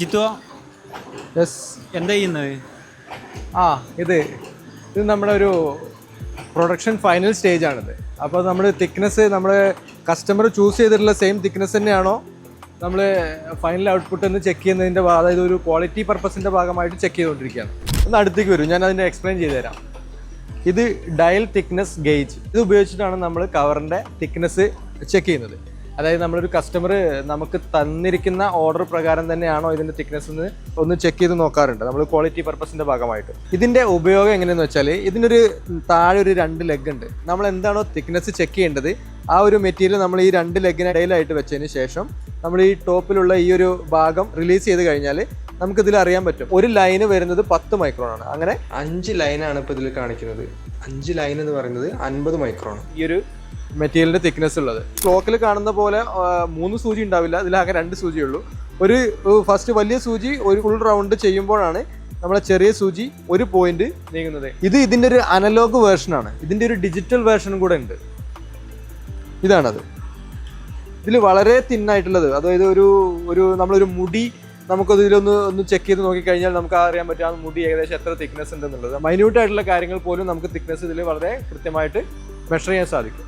Jithu? Yes എന്താ ചെയ്യുന്നത്? ആ ഇത്. ഇത് നമ്മുടെ ഒരു പ്രൊഡക്ഷൻ ഫൈനൽ സ്റ്റേജ് ആണിത്. അപ്പോൾ നമ്മൾ തിക്നെസ് നമ്മൾ കസ്റ്റമർ ചൂസ് ചെയ്തിട്ടുള്ള സെയിം തിക്നെസ് തന്നെയാണോ നമ്മൾ ഫൈനൽ ഔട്ട്പുട്ട് എന്ന് ചെക്ക് ചെയ്യുന്നതിന്റെ അതായത് ഒരു ക്വാളിറ്റി പർപ്പസിന്റെ ഭാഗമായിട്ട് ചെക്ക് ചെയ്തുകൊണ്ടിരിക്കുകയാണ്. ഒന്ന് അടുത്തേക്ക് വരും ഞാൻ അതിന്റെ എക്സ്പ്ലെയിൻ ചെയ്തു തരാം. ഇത് ഡയൽ തിക്നെസ് ഗേജ് ഇത് ഉപയോഗിച്ചിട്ടാണ് നമ്മൾ കവറിന്റെ തിക്നെസ് ചെക്ക് ചെയ്യുന്നത്. അതായത് നമ്മളൊരു കസ്റ്റമർ നമുക്ക് തന്നിരിക്കുന്ന ഓർഡർ പ്രകാരം തന്നെയാണോ ഇതിന്റെ തിക്നെസ് എന്ന് ഒന്ന് ചെക്ക് ചെയ്ത് നോക്കാറുണ്ട്. നമ്മൾ ക്വാളിറ്റി പർപ്പസിന്റെ ഭാഗമായിട്ട്. ഇതിന്റെ ഉപയോഗം എങ്ങനെയെന്ന് വെച്ചാൽ ഇതിനൊരു താഴെ ഒരു രണ്ട് ലെഗ് ഉണ്ട്. നമ്മൾ എന്താണോ തിക്നെസ് ചെക്ക് ചെയ്യേണ്ടത് ആ ഒരു മെറ്റീരിയൽ നമ്മൾ ഈ രണ്ട് ലെഗിനിടയിലായിട്ട് വെച്ചതിന് ശേഷം നമ്മൾ ഈ ടോപ്പിലുള്ള ഈ ഒരു ഭാഗം റിലീസ് ചെയ്ത് കഴിഞ്ഞാൽ നമുക്ക് ഇതിൽ അറിയാൻ പറ്റും. ഒരു ലൈന് വരുന്നത് പത്ത് മൈക്രോൺ ആണ്. അങ്ങനെ അഞ്ച് ലൈനാണ് ഇപ്പോൾ ഇതിൽ കാണിക്കുന്നത്. അഞ്ച് ലൈൻ എന്ന് പറയുന്നത് അൻപത് മൈക്രോൺ ഈ ഒരു മെറ്റീരിയലിന്റെ തിക്നെസ് ഉള്ളത്. ക്ലോക്കിൽ കാണുന്ന പോലെ മൂന്ന് സൂചി ഉണ്ടാവില്ല. ഇതിലാകെ രണ്ട് സൂചിയുള്ളൂ ഒരു ഫസ്റ്റ് വലിയ സൂചി ഒരു ഫുൾ റൗണ്ട് ചെയ്യുമ്പോഴാണ് നമ്മളെ ചെറിയ സൂചി ഒരു പോയിന്റ് നീങ്ങുന്നത്. ഇത് ഇതിന്റെ ഒരു അനലോഗ് വേർഷനാണ് ഇതിന്റെ ഒരു ഡിജിറ്റൽ വേർഷനും കൂടെ ഉണ്ട്. ഇതാണത്. ഇതിൽ വളരെ തിന്നായിട്ടുള്ളത് അതായത് ഒരു ഒരു നമ്മളൊരു മുടി നമുക്കത് ഇതിലൊന്ന് ഒന്ന് ചെക്ക് ചെയ്ത് നോക്കിക്കഴിഞ്ഞാൽ നമുക്ക് അറിയാൻ പറ്റും ആ മുടി ഏകദേശം എത്ര തിക്നെസ് ഉണ്ടെന്നുള്ളത്. മൈന്യൂട്ടായിട്ടുള്ള കാര്യങ്ങൾ പോലും നമുക്ക് തിക്നെസ് ഇതിൽ വളരെ കൃത്യമായിട്ട് മെഷർ ചെയ്യാൻ സാധിക്കും.